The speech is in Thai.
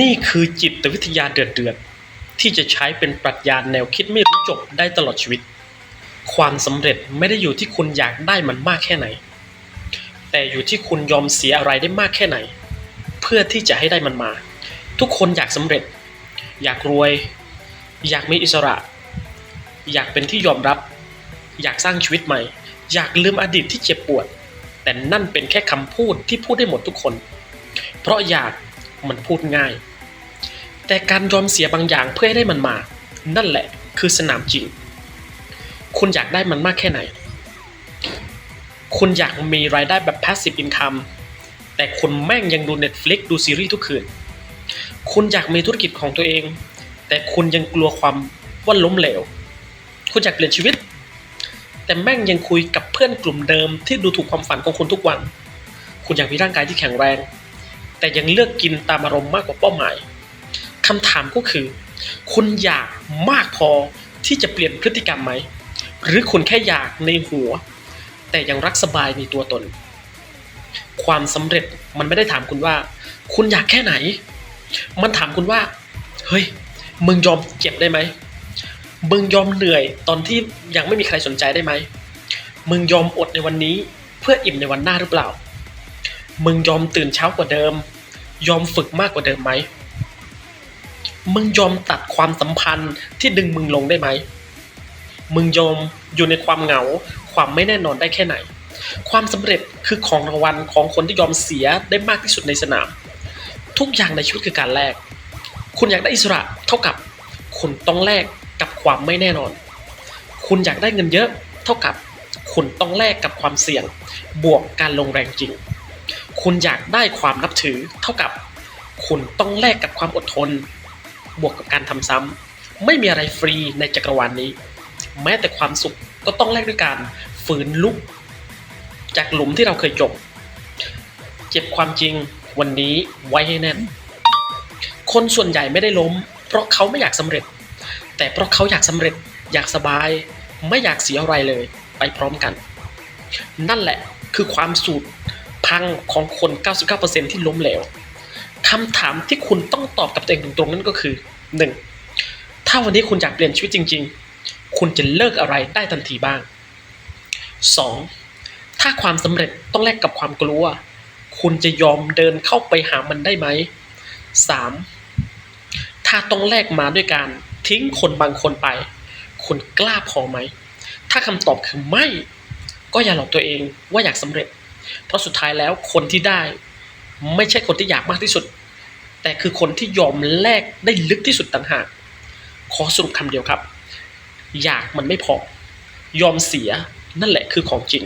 นี่คือจิตวิทยาเดือดๆที่จะใช้เป็นปรัชญาแนวคิดไม่รู้จบได้ตลอดชีวิต ความสำเร็จไม่ได้อยู่ที่คุณอยากได้มันมากแค่ไหน แต่อยู่ที่คุณยอมเสียอะไรได้มากแค่ไหน เพื่อที่จะให้ได้มันมา ทุกคนอยากสำเร็จ อยากรวย อยากมีอิสระ อยากเป็นที่ยอมรับ อยากสร้างชีวิตใหม่ อยากลืมอดีตที่เจ็บปวด แต่นั่นเป็นแค่คำพูดที่พูดได้หมดทุกคน เพราะอยาก มันพูดง่าย แต่การยอมเสียบางอย่างเพื่อให้ได้มันมา นั่นแหละคือสนามจริง คุณอยากได้มันมากแค่ไหน คุณอยากมีรายได้แบบ passive income แต่คุณแม่งยังดู Netflix ดูซีรีส์ทุกคืน คุณอยากมีธุรกิจของตัวเอง แต่คุณยังกลัวความว่าล้มเหลว คุณอยากเปลี่ยนชีวิต แต่แม่งยังคุยกับเพื่อนกลุ่มเดิมที่ดูถูกความฝันของคุณทุกวัน คุณอยากมีร่างกายที่แข็งแรง แต่ยังเลือกกินตามอารมณ์มากกว่าเป้าหมายคำถามก็คือ คุณอยากมากพอที่จะเปลี่ยนพฤติกรรมไหม หรือคุณแค่อยากในหัว แต่ยังรักสบายในตัวตน ความสำเร็จมันไม่ได้ถามคุณว่า คุณอยากแค่ไหน มันถามคุณว่า เฮ้ย มึงยอมเจ็บได้ไหม มึงยอมเหนื่อยตอนที่ยังไม่มีใครสนใจได้ไหม มึงยอมอดในวันนี้เพื่ออิ่มในวันหน้าหรือเปล่า มึงยอมตื่นเช้ากว่าเดิม ยอมฝึกมากกว่าเดิมไหม มึงยอมตัดความสัมพันธ์ที่ดึงมึงลงได้ไหม มึงยอมอยู่ในความเหงา ความไม่แน่นอนได้แค่ไหน ความสำเร็จคือของรางวัลของคนที่ยอมเสียได้มากที่สุดในสนาม ทุกอย่างในชีวิตคือการแลก คุณอยากได้อิสระเท่ากับ คุณต้องแลกกับความไม่แน่นอน คุณอยากได้เงินเยอะเท่ากับ คุณต้องแลกกับความเสี่ยง บวกการลงแรงจริง คุณอยากได้ความนับถือเท่ากับคุณต้องแลกกับความอดทน บวกกับการทำซ้ำไม่มีอะไรฟรีในจักรวาลนี้ แม้แต่ความสุขก็ต้องแลกด้วยการฝืนลุก จากหลุมที่เราเคยจมเจ็บความจริงวันนี้ไว้ให้แน่น คนส่วนใหญ่ไม่ได้ล้ม เพราะเขาไม่อยากสำเร็จ แต่เพราะเขาอยากสำเร็จ อยากสบาย ไม่อยากเสียอะไรเลย ไปพร้อมกัน นั่นแหละคือความสูตร พังของคน 99%ที่ล้มเหลวคำถามที่คุณต้องตอบกับตัวเองตรงๆนั่นก็คือ 1. ถ้าวันนี้คุณอยากเปลี่ยนชีวิตจริง ๆ คุณจะเลิกอะไรได้ทันทีบ้าง 2. ถ้าความสำเร็จต้องแลกกับความกลัว คุณจะยอมเดินเข้าไปหามันได้ไหม 3. ถ้าต้องแลกมาด้วยการทิ้งคนบางคนไป คุณกล้าพอไหม ถ้าคำตอบคือไม่ ก็อย่าหลอกตัวเองว่าอยากสำเร็จ เพราะสุดท้ายแล้วคนที่ได้ไม่ใช่คนที่อยากมากที่สุด แต่คือคนที่ยอมแลกได้ลึกที่สุดต่างหาก ขอสรุปคำเดียวครับ อยากมันไม่พอ ยอมเสียนั่นแหละคือของจริง